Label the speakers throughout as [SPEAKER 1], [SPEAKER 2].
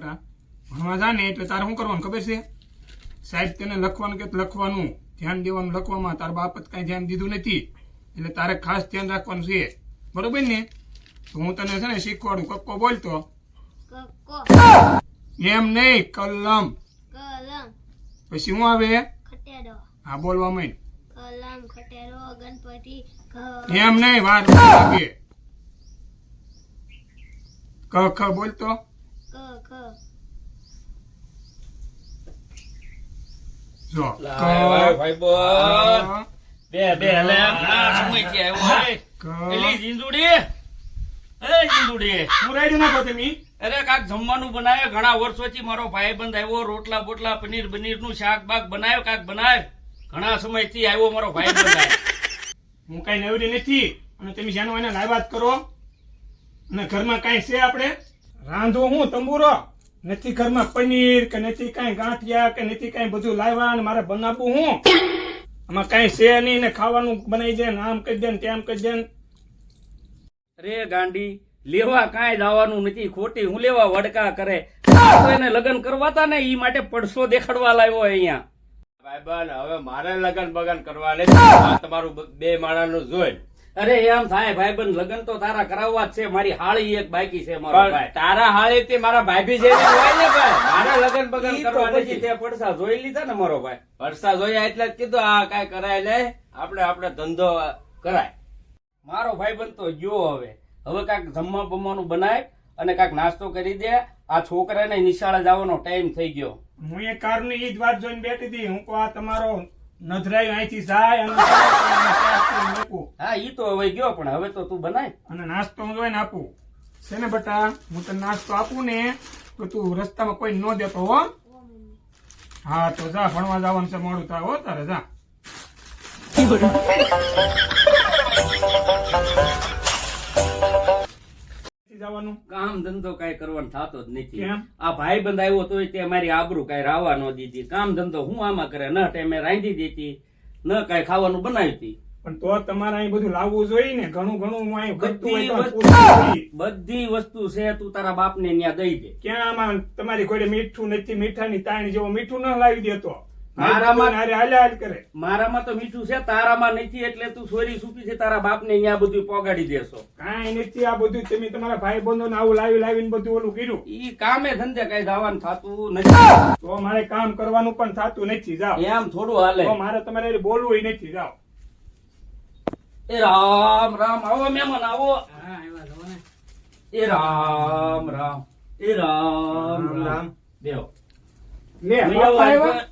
[SPEAKER 1] બેટા. ભણવા જાને એટલે તારે શું કરવાનું ખબર છે? સાહેબ તેને લખવાનું કે લખવાનું. ધ્યાન દેવાનું લખવામાં. તાર બાપ જ કાંઈ ધ્યાન દીધું નથી. એટલે તારે ખાસ ધ્યાન રાખવાનું છે. બરોબર ને? તો હું તને છે ને શીખવાડું. કક્કો બોલતો એમ નહીં કલમ. પછી શું આવે? હા બોલવા માંડ.
[SPEAKER 2] કલમ ખટેરો ગણપતિ
[SPEAKER 1] એમ નહીં વાર લાગે. ક ખ બોલતો
[SPEAKER 2] ક
[SPEAKER 1] જો
[SPEAKER 3] ભાઈ બોલ. બે બે લે. સમય કે આવ્યો પેલી જીંદુડી? એ જીંદુડી.
[SPEAKER 1] હું રાઈડ નાખો તમે?
[SPEAKER 3] અરે કાક જમવાનું બનાવ્યો ઘણા વર્ષોથી મારો ભાઈબંધ આવ્યો રોટલા બોટલા પનીર બનીરનું શાક બાક બનાવ્યો કાક બનાવે. ઘણા સમયથી આવ્યો મારો ભાઈબંધ
[SPEAKER 1] હું કઈ નવરી નથી. અને તમે જાણો એને લાવ્યા કરો. અને ઘરમાં કઈ છે આપણે? રાંધો હું તંબુરો? નથી ઘરમાં પનીર કે નથી કાંઈ ગાંઠિયા કે નથી કાંઈ બધું લાવ્યા અને મારે બનાવવું હું? આમાં કાંઈ છે નહીં ને ખાવાનું બનાવી દે ને આમ કરી દે ને તેમ કરી દે
[SPEAKER 3] રે ગાંડી લેવા કાંઈ દાવાનું નથી. ખોટી હું લેવા વડકા કરે? તો એને લગ્ન કરવાતા ને ઈ માટે પડસો દેખાડવા લાવ્યો અહીંયા.
[SPEAKER 4] ભાઈબંધ હવે મારે લગન બગન કરવા નથી. આ તમારું બ- બે માણાનું જોઈ
[SPEAKER 3] અરે એમ થાય ભાઈબંધ લગ્ન તો તારા કરાવવા જ છે. મારી હાળી એક બાકી છે મારો ભાઈ.
[SPEAKER 4] તારા હાળી તે મારા ભાભી જેવી હોય ને ભાઈ? મારે લગન બગન કરવા નથી.
[SPEAKER 3] તે પડસા જોઈ લીધા ને મારો ભાઈ.
[SPEAKER 4] પડસા જોયા એટલે જ કીધું આ કાંઈ કરાય લે આપણે આપણે ધંધો કરાય.
[SPEAKER 3] મારો ભાઈબંધ તો ગયો હવે. હવે કાંઈક જમવા બમવાનું બનાય અને કાંઈક નાસ્તો કરી દે. આ છોકરાને નિશાળે જવાનો ટાઈમ થઈ ગયો.
[SPEAKER 1] હું એ કારની ઈ જ વાત જોઈને બેઠી હતી. હું આ તમારો નજરાયો અહીંથી જાય અને.
[SPEAKER 3] હા ઈ તો હવે ગયો પણ હવે તો તું બનાય
[SPEAKER 1] અને નાસ્તો હું જોઈને આપું છે ને બટા હું તને નાસ્તો આપું ને તો તું રસ્તામાં કોઈ ન દેતો હો હા તો જા ભણવા જવાનું છે મોડું થાય હો તારે જા જવાનું?
[SPEAKER 3] કામ ધંધો કઈ કરવાનો થતો જ નથી. આ ભાઈ બંધ આવ્યો તો તે મારી આબરૂ કઈ રાવા ન દીધી. કામ ધંધો હું આમાં કરે? ન ટાઈમે રાંધી દેતી ન કઈ ખાવાનું બનાવતી
[SPEAKER 1] પણ તો તમારે અહીં બધું લાવવું જોઈએ ને? ઘણું ઘણું હું અહીં
[SPEAKER 3] બધી બધી વસ્તુ છે તું તારા બાપને ત્યાં દઈ દે.
[SPEAKER 1] ક્યાં આમાં તમારી કોઈ મીઠું નથી મીઠાની તાણી જેવો મીઠું ન લાવી દેતો
[SPEAKER 3] મારામાં-
[SPEAKER 1] હાલ કરે.
[SPEAKER 3] મારામાં તો મીઠું છે તારામાં નથી એટલે તું સોરી સૂકી છે તારા બાપને અહીંયા બધું પોગાડી દેશો.
[SPEAKER 1] કાંઈ નથી આ બધું તમે તમારા ભાઈ બંધો આવું લાવી લાવીને બધું ઓલું કર્યું.
[SPEAKER 3] ઈ કામે ધંધે કઈ જવાનું થતું નથી.
[SPEAKER 1] તો મારે કામ કરવાનું પણ થતું નથી જાઓ.
[SPEAKER 3] એમ થોડું હાલે.
[SPEAKER 1] તો મારે તમારે બોલવું નથી જાઓ.
[SPEAKER 3] એ રામ રામ આવો મહેમાન આવો. એ રામ રામ એ રામ રામ દેવ
[SPEAKER 1] લે આવ્યા?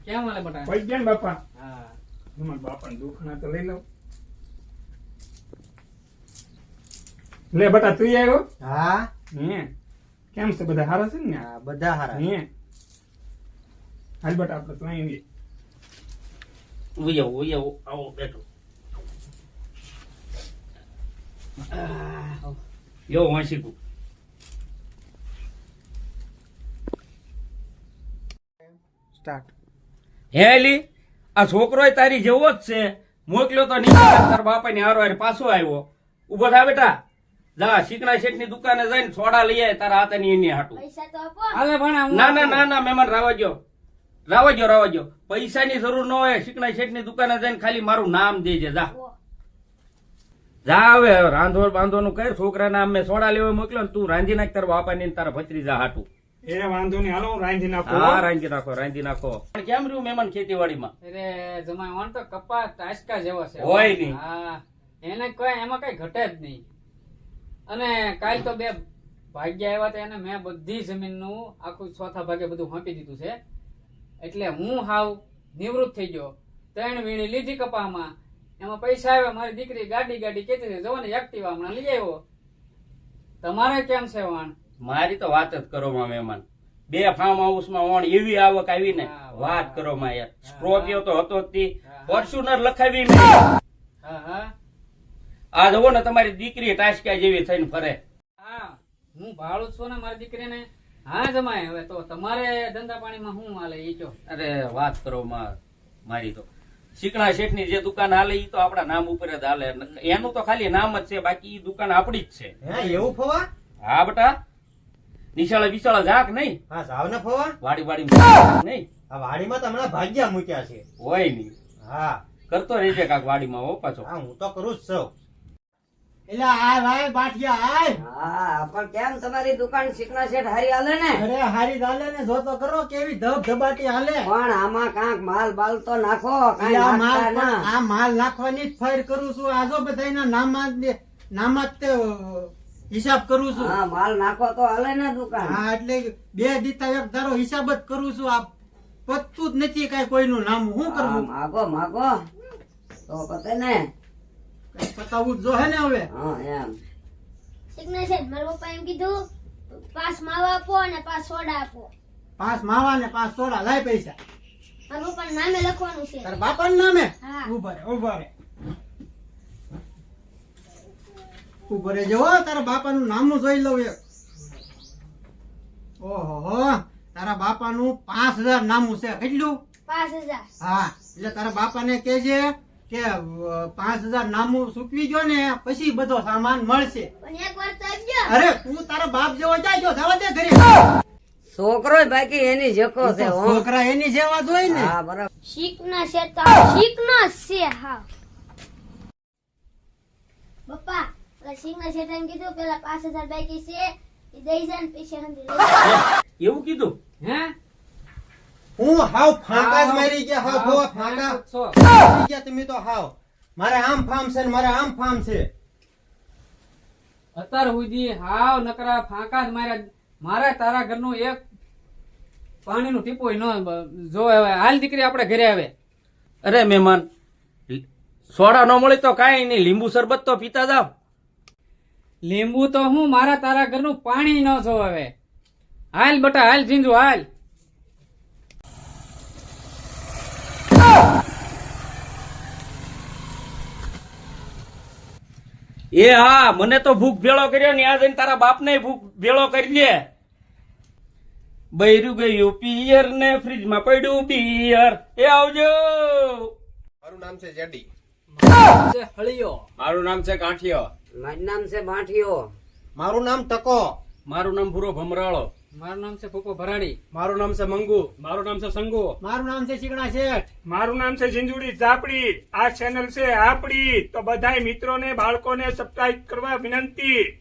[SPEAKER 3] આ-
[SPEAKER 5] કેમ હાલે બટા
[SPEAKER 1] કોઈ ગયા ને બાપા
[SPEAKER 5] હા
[SPEAKER 1] તમારા બાપાને દુખણા તો લઈ લઉં લે બટા તું આવ્યો
[SPEAKER 6] હા
[SPEAKER 1] હે કેમ છે બધા હારા છે ને
[SPEAKER 6] હા, બધા હારા
[SPEAKER 1] હે હાલ બટા આપણે તો અહીં આવીએ.
[SPEAKER 3] ઉઈ આવો ઉઈ આવો આવો બેઠો યો વાંચી
[SPEAKER 6] સ્ટાર્ટ
[SPEAKER 3] હે એલી આ છોકરો તારી જેવો જ છે. મોકલ્યો તો તારા બાપા ની હારો પાછો આવ્યો. ઊભો થા બેટા. જા શીકણા શેઠની દુકાને જઈને સોડા લઈ આવે તારા હાથની એની હાટું.
[SPEAKER 2] પૈસા તો આપો.
[SPEAKER 5] હાલે ભણા હું
[SPEAKER 3] ના ના ના ના મહેમાન રાવા ગયો રાવા પૈસા ની પૈસાની જરૂર ન હોય શીકણા શેઠની દુકાને જઈને ખાલી મારું નામ દેજે જા. જા હવે રાંધો બાંધવાનું કર છોકરા નામ મેં સોડા લેવા મોકલ્યો તું રાંધી નાખ તારા બાપા ને તારા ભત્રીજા હાટું.
[SPEAKER 1] એ વાંધો નહીં. હાલો રાંધી નાખું
[SPEAKER 3] હા. રાંધી નાખો રાંધી નાખો. કેમ રહ્યું મહેમાન ખેતીવાડીમાં?
[SPEAKER 5] અરે જમાઈ વાણ તો કપા ટાસકા જેવો છે.
[SPEAKER 3] હોય નહીં.
[SPEAKER 5] હા. એને કોઈ એમાં કઈ ઘટે જ નહીં. અને કાલ તો બે ભાગ્યા આવ્યા હતા એને મેં બધી જમીનનું આખું ચોથા ભાગે બધું હોંપી દીધું છે. એટલે હું હાવ નિવૃત્ત થઈ ગયો. ત્રણ વીણી લીધી કપામાં એમાં પૈસા આવ્યા. મારી દીકરી ગાડી ગાડી કેતી જવાની જવો ને એક્ટિવા હમણાં લઈ આવ્યો. તમારે કેમ છે વાણ?
[SPEAKER 3] મારી તો વાત જ કરો માં મહેમાન. બે ફાર્મ હાઉસમાં ઓણ એવી આવક આવી ને વાત કરો માં યાર. સ્કોર્પિયો તો હતો જ તી. ફોર્ચ્યુનર લખાવી મેં
[SPEAKER 5] હા હા.
[SPEAKER 3] આ જુઓ ને તમારી દીકરી ટાસકા જેવી થઈને ફરે.
[SPEAKER 5] હું ભાડું છું ને મારી દીકરીને. હા જમાય. હવે તો તમારે ધંધા પાણીમાં શું હાલે કયો
[SPEAKER 3] અરે વાત કરો માં મારી તો. શીકણા શેઠની જે દુકાન હાલે ઈ તો આપડા નામ ઉપર જ હાલે. એનું તો ખાલી નામ જ છે બાકી ઈ દુકાન આપડી જ છે.
[SPEAKER 6] એવું ફવા?
[SPEAKER 3] હા બેટા. નિશાળે વિશાળે જાક નહીં.
[SPEAKER 6] હા જાવ ને ફોવા?
[SPEAKER 3] વાડી વાડી નહીં.
[SPEAKER 6] આ વાડીમાં તો હમણાં ભાગ્યા મૂક્યા છે.
[SPEAKER 3] હોય નહીં.
[SPEAKER 6] હા.
[SPEAKER 3] કરતો રહેજે કાક વાડીમાં હો પાછો.
[SPEAKER 6] હા હું તો કરું જ છું. એટલે આ ભાઈ બાઠિયા આય.
[SPEAKER 7] હા પણ કેમ તમારી દુકાન શીખના શેઠ હારી હાલે ને?
[SPEAKER 6] અરે હારી ચાલે ને જો તો કરો કેવી ધબ ધબાટી હાલે.
[SPEAKER 7] પણ આમાં કાંક માલ બાલ તો નાખો કાંઈ
[SPEAKER 6] આ માલ
[SPEAKER 7] ના.
[SPEAKER 6] આ માલ નાખવાની જ ફાયર કરું છું. આજો જો બધાયના નામાં જ નામાં જ હિસાબ કરું છું.
[SPEAKER 7] હા માલ નાખો તો હાલે ને દુકાન.
[SPEAKER 6] હા એટલે બે દીતા એક ધારો હિસાબ જ કરું છું. આ પતું જ નથી કઈ કોઈનું નામ. હું
[SPEAKER 7] હા,
[SPEAKER 6] કરવું
[SPEAKER 7] માગો માગો. તો પતે ને.
[SPEAKER 6] કઈ પતાવવું જ જો હે ને હવે.
[SPEAKER 7] હા એમ.
[SPEAKER 2] છે મારા પપ્પા એમ કીધું પાસ માવા આપો અને પાસ સોડા આપો.
[SPEAKER 6] પાંચ માવા ને પાંચ સોડા. લાય પૈસા.
[SPEAKER 2] મારા પપ્પા નામે લખવાનું છે.
[SPEAKER 6] તારા બાપા નામે?
[SPEAKER 2] હા.
[SPEAKER 6] ઊભા રે ઊભા રે. ઊભા ભરે જવો તારા બાપાનું નામનું જોઈ લઉં એક. ઓહો હો તારા બાપાનું પાંચ હજાર નામું છે. કેટલું?
[SPEAKER 2] પાંચ હજાર.
[SPEAKER 6] હા એટલે તારા બાપાને કહેજે કે પાંચ હજાર નામું સૂકવી ગયો ને પછી બધો સામાન મળશે.
[SPEAKER 2] તો
[SPEAKER 6] અરે તું તારા બાપ જેવો જાજો જવા દે ઘરે.
[SPEAKER 7] છોકરો બાકી એની જકો છે
[SPEAKER 6] છોકરા એની જેવા જોઈ ને.
[SPEAKER 7] હા બરાબર.
[SPEAKER 2] શીખના છે તો શીખનો છે હા. પપ્પા પેલા છે તેમ કીધું પેલા પાંચ હજાર બાકી છે એ દઈ જાય ને
[SPEAKER 3] એવું કીધું?
[SPEAKER 5] હે?
[SPEAKER 6] હું હાવ ફાંકા જ મારી ગયા હાવ જોવા ફાંકા. ગયા તમે તો હાવ. મારે આમ ફાર્મ છે ને મારે આમ ફાર્મ છે.
[SPEAKER 5] અત્યાર સુધી હાવ નકરા ફાંકા જ માર્યા. મારા તારા ઘરનું એક પાણીનું ટીપોય ન જો હવે હાલ દીકરી આપણે ઘરે આવે.
[SPEAKER 3] અરે મહેમાન સોડા ન મળે તો કાંઈ નહીં લીંબુ શરબત તો પીતા જાવ
[SPEAKER 5] લીંબુ તો હું મારા તારા ઘરનું પાણી ન છો હવે. હાલ બટા હાલ જીંજુ હાલ.
[SPEAKER 3] એ હા મને તો ભૂખ ભેળો કર્યો ને આ જઈને તારા બાપને ભૂખ ભેળો કરી દે. બૈરું ગયું પિયર ને ફ્રીજમાં પડ્યું પિયર એ આવજો.
[SPEAKER 8] મારું નામ છે જેડી.
[SPEAKER 5] છે હળિયો.
[SPEAKER 4] મારું નામ છે કાંઠિયો
[SPEAKER 7] મારું નામ છે માઠિયો
[SPEAKER 6] મારું નામ ટકો.
[SPEAKER 3] મારું નામ ભૂરો ભમરાળો.
[SPEAKER 5] મારું નામ છે ફૂફો ભરાડી
[SPEAKER 8] મારું નામ છે મંગુ. મારું નામ છે સંગુ.
[SPEAKER 6] મારું નામ છે શીકણા શેઠ.
[SPEAKER 1] મારું નામ છે ઝીંઝુડી ચાપડી આ ચેનલ છે આપડી. તો બધાય મિત્રોને બાળકોને સબસ્ક્રાઇબ કરવા વિનંતી.